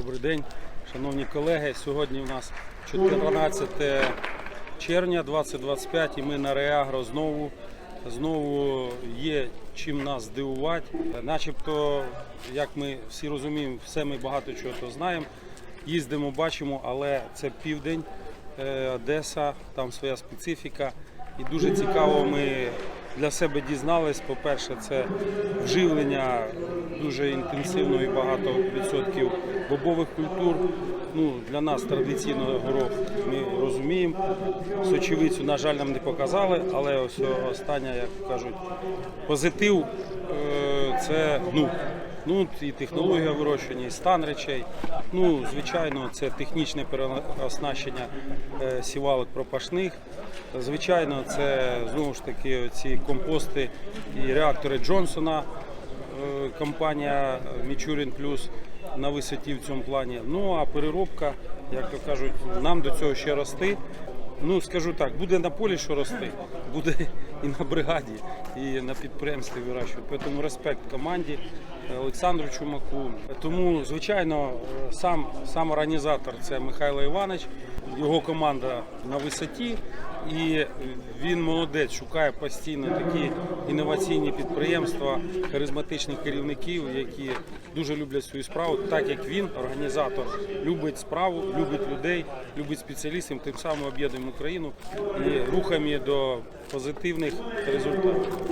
Добрий день, шановні колеги. Сьогодні у нас 14 червня 2025 і ми на Реагро знову. Знову є чим нас здивувати. Начебто, як ми всі розуміємо, все ми багато чого то знаємо. Їздимо, бачимо, але це південь, е, Одеса, там своя специфіка. І дуже цікаво ми для себе дізнались. По-перше, це вживлення дуже інтенсивно і багато відсотків бобових культур. Ну, для нас традиційно горох ми розуміємо. Сочевицю, на жаль, нам не показали, але ось остання, як кажуть, позитив е, це ну, ну, і технологія вирощування, і стан речей. Ну, звичайно, це технічне переоснащення е, сівалок пропашних. Звичайно, це знову ж таки ці компости і реактори Джонсона. е, Компанія Мічурін Плюс на висоті в цьому плані. Ну а переробка, як то кажуть, нам до цього ще рости. Ну скажу так, буде на полі, що рости, буде і на бригаді, і на підприємстві вирощувати. Тому респект команді е, Олександру Чумаку. Тому, звичайно, е, сам, сам організатор це Михайло Іванович, його команда на висоті, і він молодець, шукає постійно такі інноваційні підприємства, харизматичних керівників, які дуже люблять свою справу, так як він, організатор, любить справу, любить людей, любить спеціалістів, тим самим об'єднуємо Україну і рухаємо до позитивних результатів.